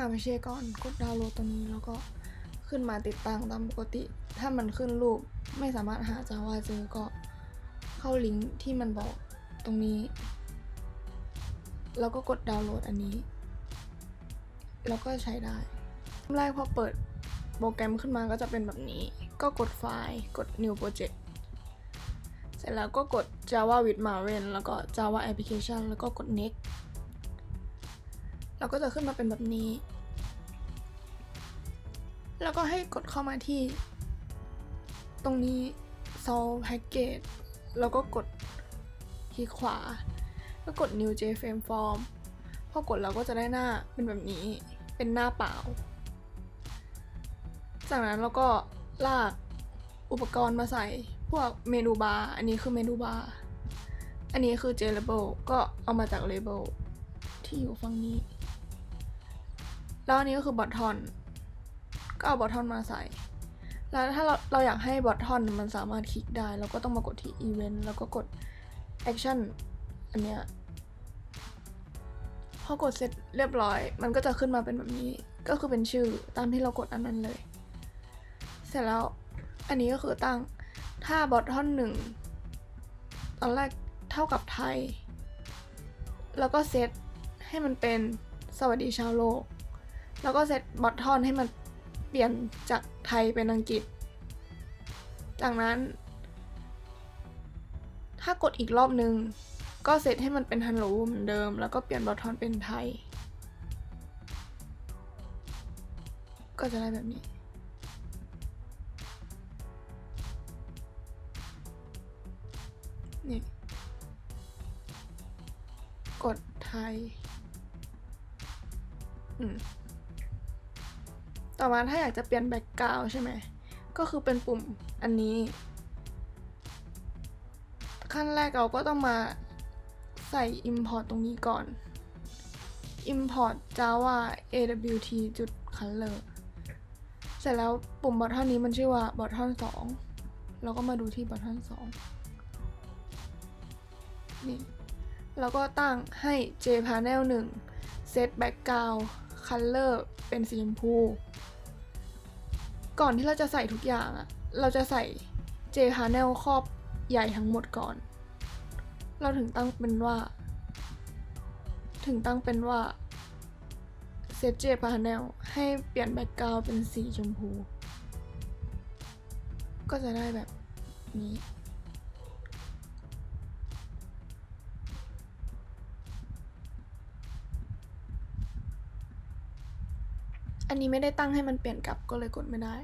าไม่ใช่ก่อนกดดาวน์โหลดตัวนี้แล้วก็ขึ้นมาติดตั้งตามปกติ ถ้ามันขึ้นรูปไม่สามารถหา Java เจอก็เข้าลิงก์ที่มันบอกตรงนี้ แล้วก็กดดาวน์โหลดอันนี้ แล้วก็ใช้ได้แรกพอเปิดโปรแกรมขึ้นมาก็จะเป็นแบบนี้ ก็กดไฟล์กด new project เสร็จแล้วก็กด Java with Maven แล้วก็ Java application แล้วก็กด next แล้วก็จะขึ้นมาเป็นแบบนี้ แล้วก็ให้กดเข้ามาที่ ตรงนี้ solve package แล้วก็กดคลิกขวา แล้วกด new jframe form พอกดเราก็จะได้หน้าเป็นแบบนี้ เป็นหน้าเปล่า จากนั้นเราก็ลากอุปกรณ์มาใส่ พวกเมนูบาร์ อันนี้คือเมนูบาร์ อันนี้คือ JLabel ก็เอามาจาก label ที่อยู่ฝั่งนี้ แล้วอันนี้ก็คือบอททอนก็เอาบอททอนมาใส่ แล้วถ้าเราเราอยากให้บอททอนมันสามารถคลิกได้ เราก็ต้องมากดที่ event แล้วก็กด action อันเนี้ยพอกดเสร็จเรียบร้อย มันก็จะขึ้นมาเป็นแบบนี้ ก็คือเป็นชื่อตามที่เรากดอันนั้นเลย เสร็จแล้วอันนี้ก็คือตั้งถ้าบอททอนหนึ่งตอนแรกเท่ากับไทย แล้วก็เซตให้มันเป็นสวัสดีชาวโลก แล้วก็เซตบอททอนให้มันเปลี่ยนจากไทยเป็นอังกฤษ จากนั้น ถ้ากดอีกรอบนึง ก็เซตให้มันเป็นฮัลโหลเหมือนเดิม แล้วก็เปลี่ยนบอททอนเป็นไทย ก็จะได้แบบนี้นี่กดไทย อืม ต่อมาถ้าอยากจะเปลี่ยนแบ็กกราวใช่ไหม ก็คือเป็นปุ่มอันนี้ ขั้นแรกเราก็ต้องมาใส่ import ตรงนี้ก่อน import java awt จุด color เสร็จแล้วปุ่มบอททอนนี้มันชื่อว่าบอททอน2เราก็มาดูที่บอททอน2นี่แล้วก็ตั้งให้ jpanel 1 set background color เป็นสีชมพู ก่อนที่เราจะใส่ทุกอย่างอะเราจะใส่ jpanel ครอบใหญ่ทั้งหมดก่อน เราถึงตั้งเป็นว่า ถึงตั้งเป็นว่า set jpanel ให้เปลี่ยนแบ็กกราวเป็นสีชมพู ก็จะได้แบบนี้ อันนี้ไม่ได้ตั้งให้มันเปลี่ยนกลับก็เลยกดไม่ได้